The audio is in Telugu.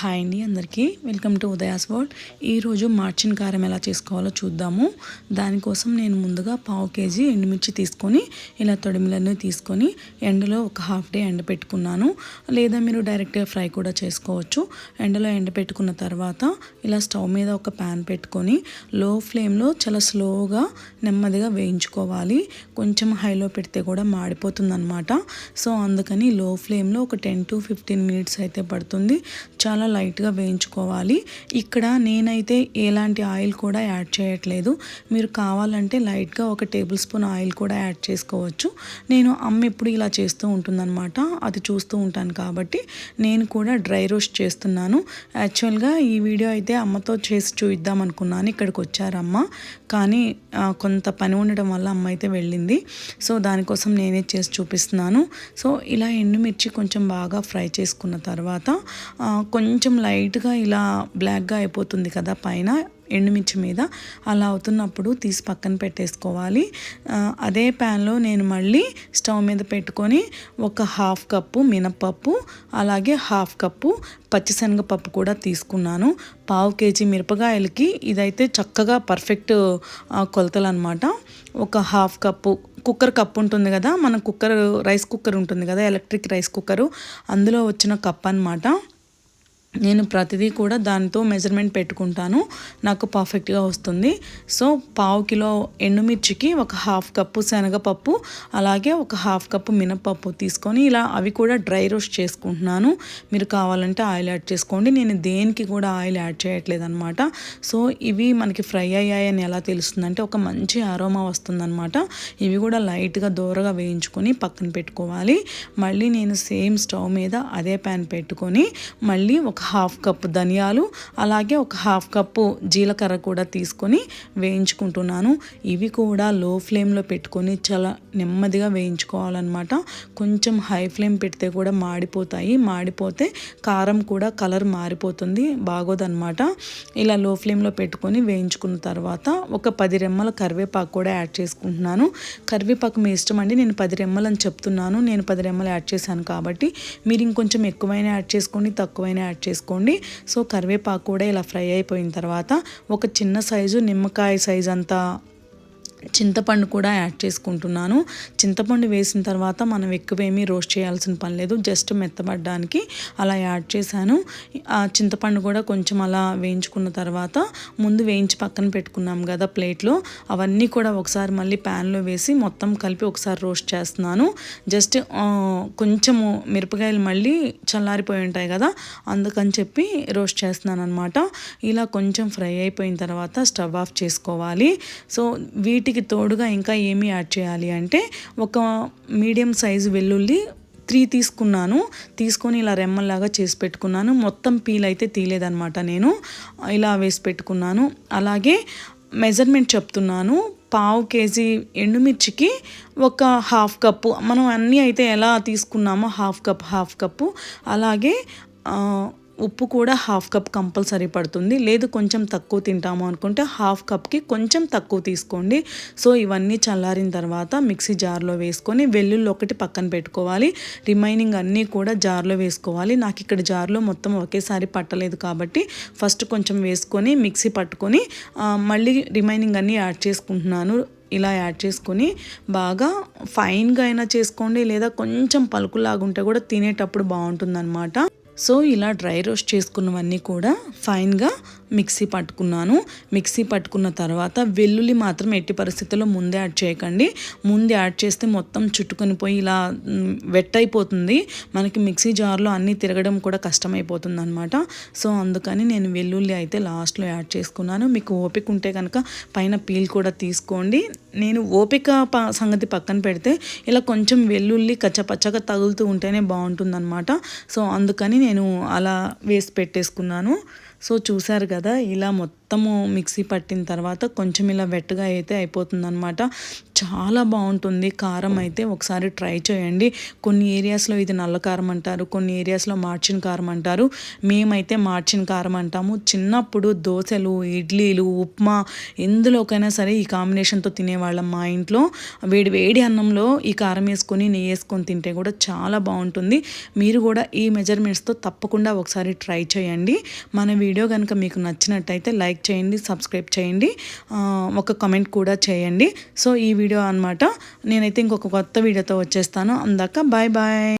హాయ్ అండి అందరికీ. వెల్కమ్ టు ఉదయాస్ వరల్డ్ ఈరోజు మార్చిన్ కారం ఎలా చేసుకోవాలో చూద్దాము. దానికోసం నేను ముందుగా పావు కేజీ ఎండుమిర్చి తీసుకొని ఇలా తొడిమిలన్నీ తీసుకొని ఎండలో ఒక హాఫ్ డే ఎండ పెట్టుకున్నాను. లేదా మీరు డైరెక్ట్గా ఫ్రై కూడా చేసుకోవచ్చు. ఎండలో ఎండ పెట్టుకున్న తర్వాత ఇలా స్టవ్ మీద ఒక ప్యాన్ పెట్టుకొని లో ఫ్లేమ్లో చాలా స్లోగా నెమ్మదిగా వేయించుకోవాలి. కొంచెం హైలో పెడితే కూడా మాడిపోతుందన్నమాట. సో అందుకని లో ఫ్లేమ్లో ఒక టెన్ టు ఫిఫ్టీన్ మినిట్స్ అయితే పడుతుంది. చాలా లైట్గా వేయించుకోవాలి. ఇక్కడ నేనైతే ఎలాంటి ఆయిల్ కూడా యాడ్ చేయట్లేదు. మీరు కావాలంటే లైట్గా ఒక టేబుల్ స్పూన్ ఆయిల్ కూడా యాడ్ చేసుకోవచ్చు. నేను అమ్మ ఎప్పుడు ఇలా చేస్తూ ఉంటుందన్నమాట. అది చూస్తూ ఉంటాను కాబట్టి నేను కూడా డ్రై రోస్ట్ చేస్తున్నాను. యాక్చువల్గా ఈ వీడియో అయితే అమ్మతో చేసి చూద్దాం అనుకున్నాను. ఇక్కడికి వచ్చారమ్మ కానీ కొంత పని ఉండడం వల్ల అమ్మ అయితే వెళ్ళింది. సో దానికోసం నేనే చేసి చూపిస్తున్నాను. సో ఇలా ఎండుమిర్చి కొంచెం బాగా ఫ్రై చేసుకున్న తర్వాత కొంచెం కొంచెం లైట్గా ఇలా బ్లాక్గా అయిపోతుంది కదా పైన ఎండుమిర్చి మీద. అలా అవుతున్నప్పుడు తీసి పక్కన పెట్టేసుకోవాలి. అదే ప్యాన్లో నేను మళ్ళీ స్టవ్ మీద పెట్టుకొని ఒక హాఫ్ కప్పు మినపప్పు అలాగే హాఫ్ కప్పు పచ్చిశనగపప్పు కూడా తీసుకున్నాను. పావు కేజీ మిరపకాయలకి ఇదైతే చక్కగా పర్ఫెక్ట్ కొలతలు అనమాట ఒక హాఫ్ కప్పు కుక్కర్ కప్ ఉంటుంది కదా మన కుక్కర్ రైస్ కుక్కర్ ఉంటుంది కదా ఎలక్ట్రిక్ రైస్ కుక్కరు. అందులో వచ్చిన కప్ అనమాట నేను ప్రతిదీ కూడా దానితో మెజర్మెంట్ పెట్టుకుంటాను. నాకు పర్ఫెక్ట్గా వస్తుంది. సో పావు కిలో ఎండుమిర్చికి ఒక హాఫ్ కప్పు శనగపప్పు అలాగే ఒక హాఫ్ కప్పు మినపప్పు తీసుకొని ఇలా అవి కూడా డ్రై రోస్ట్ చేసుకుంటున్నాను. మీరు కావాలంటే ఆయిల్ యాడ్ చేసుకోండి. నేను దేనికి కూడా ఆయిల్ యాడ్ చేయట్లేదు అనమాట సో ఇవి మనకి ఫ్రై అయ్యాయని ఎలా తెలుస్తుందంటే ఒక మంచి అరోమా వస్తుందన్నమాట. ఇవి కూడా లైట్గా దూరగా వేయించుకొని పక్కన పెట్టుకోవాలి. మళ్ళీ నేను సేమ్ స్టవ్ మీద అదే ప్యాన్ పెట్టుకొని మళ్ళీ ఒక హాఫ్ కప్పు ధనియాలు అలాగే ఒక హాఫ్ కప్పు జీలకర్ర కూడా తీసుకొని వేయించుకుంటున్నాను. ఇవి కూడా లో ఫ్లేమ్లో పెట్టుకొని చాలా నెమ్మదిగా వేయించుకోవాలన్నమాట. కొంచెం హై ఫ్లేమ్ పెడితే కూడా మాడిపోతాయి. మాడిపోతే కారం కూడా కలర్ మారిపోతుంది బాగోదన్నమాట. ఇలా లో ఫ్లేమ్లో పెట్టుకొని వేయించుకున్న తర్వాత ఒక పది రెమ్మల కరివేపాకు కూడా యాడ్ చేసుకుంటున్నాను. కరివేపాకు మీ ఇష్టం అండి నేను పది రెమ్మలు అని చెప్తున్నాను. నేను పది రెమ్మలు యాడ్ చేశాను కాబట్టి మీరు ఇంకొంచెం ఎక్కువైనా యాడ్ చేసుకోండి తక్కువైనా యాడ్ చేసుకోండి సో కరివేపాకు కూడా ఇలా ఫ్రై అయిపోయిన తర్వాత ఒక చిన్న సైజు నిమ్మకాయ సైజు అంతా చింతపండు కూడా యాడ్ చేసుకుంటున్నాను. చింతపండు వేసిన తర్వాత మనం ఎక్కువేమీ రోస్ట్ చేయాల్సిన పని లేదు. జస్ట్ మెత్తబడ్డానికి అలా యాడ్ చేశాను. ఆ చింతపండు కూడా కొంచెం అలా వేయించుకున్న తర్వాత ముందు వేయించి పక్కన పెట్టుకున్నాం కదా ప్లేట్లో. అవన్నీ కూడా ఒకసారి మళ్ళీ ప్యాన్లో వేసి మొత్తం కలిపి ఒకసారి రోస్ట్ చేస్తున్నాను. జస్ట్ కొంచెము మిరపకాయలు మళ్ళీ చల్లారిపోయి ఉంటాయి కదా అందుకని చెప్పి రోస్ట్ చేస్తున్నాను అనమాట ఇలా కొంచెం ఫ్రై అయిపోయిన తర్వాత స్టవ్ ఆఫ్ చేసుకోవాలి. సో వీటి వీటికి తోడుగా ఇంకా ఏమి యాడ్ చేయాలి అంటే ఒక మీడియం సైజు వెల్లుల్లి త్రీ తీసుకున్నాను. తీసుకొని ఇలా రెమ్మల్లాగా చేసి పెట్టుకున్నాను. మొత్తం పీల్ అయితే తీయలేదనమాట నేను. ఇలా వేసి పెట్టుకున్నాను. అలాగే మెజర్మెంట్ చెప్తున్నాను. పావు కేజీ ఎండుమిర్చికి ఒక హాఫ్ కప్పు. మనం అన్నీ అయితే ఎలా తీసుకున్నామో హాఫ్ కప్ హాఫ్ కప్పు. అలాగే ఉప్పు కూడా హాఫ్ కప్ కంపల్సరీ పడుతుంది. లేదు కొంచెం తక్కువ తింటాము అనుకుంటే హాఫ్ కప్కి కొంచెం తక్కువ తీసుకోండి. సో ఇవన్నీ చల్లారిన తర్వాత మిక్సీ జార్లో వేసుకొని వెల్లుల్లి ఒకటి పక్కన పెట్టుకోవాలి. రిమైనింగ్ అన్నీ కూడా జార్లో వేసుకోవాలి. నాకు ఇక్కడ జార్లో మొత్తం ఒకేసారి పట్టలేదు కాబట్టి ఫస్ట్ కొంచెం వేసుకొని మిక్సీ పట్టుకొని మళ్ళీ రిమైనింగ్ అన్నీ యాడ్ చేసుకుంటున్నాను. ఇలా యాడ్ చేసుకొని బాగా ఫైన్గా అయినా చేసుకోండి. లేదా కొంచెం పలుకులాగా ఉంటే కూడా తినేటప్పుడు బాగుంటుందన్నమాట. సో ఇలా డ్రై రోస్ట్ చేసుకున్నవన్నీ కూడా ఫైన్గా మిక్సీ పట్టుకున్నాను. మిక్సీ పట్టుకున్న తర్వాత వెల్లుల్లి మాత్రం ఎట్టి పరిస్థితుల్లో ముందే యాడ్ చేయకండి. ముందే యాడ్ చేస్తే మొత్తం చుట్టుకొని పోయి ఇలా వెట్ అయిపోతుంది. మనకి మిక్సీ జార్లో అన్నీ తిరగడం కూడా కష్టమైపోతుంది అనమాట సో అందుకని నేను వెల్లుల్లి అయితే లాస్ట్లో యాడ్ చేసుకున్నాను. మీకు ఓపిక ఉంటే కనుక పైన పీల్ కూడా తీసుకోండి. నేను ఓపిక ప సంగతి పక్కన పెడితే ఇలా కొంచెం వెల్లుల్లి కచ్చపచ్చగా తగులుతూ ఉంటేనే బాగుంటుందన్నమాట. సో అందుకని నేను అలా వేసి పెట్టేసుకున్నాను. సో చూసారు కదా ఇలా మొత్తం మొత్తము మిక్సీ పట్టిన తర్వాత కొంచెం ఇలా వెట్టగా అయితే అయిపోతుందనమాట చాలా బాగుంటుంది. కారం అయితే ఒకసారి ట్రై చేయండి. కొన్ని ఏరియాస్లో ఇది నల్ల కారం అంటారు కొన్ని ఏరియాస్లో మార్చిన కారం అంటారు. మేమైతే మార్చిన కారం అంటాము. చిన్నప్పుడు దోశలు ఇడ్లీలు ఉప్మా ఎందులోకైనా సరే ఈ కాంబినేషన్తో తినేవాళ్ళం మా ఇంట్లో. వేడి వేడి అన్నంలో ఈ కారం వేసుకొని నెయ్యి వేసుకొని తింటే కూడా చాలా బాగుంటుంది. మీరు కూడా ఈ మెజర్మెంట్స్తో తప్పకుండా ఒకసారి ట్రై చేయండి. మన వీడియో కనుక మీకు నచ్చినట్టయితే లైక్ లైక్ చేయండి సబ్స్క్రైబ్ చేయండి ఒక కమెంట్ కూడా చేయండి. సో ఈ వీడియో అనమాట నేనైతే ఇంకొక కొత్త వీడియోతో వచ్చేస్తాను. అందాక బాయ్ బాయ్.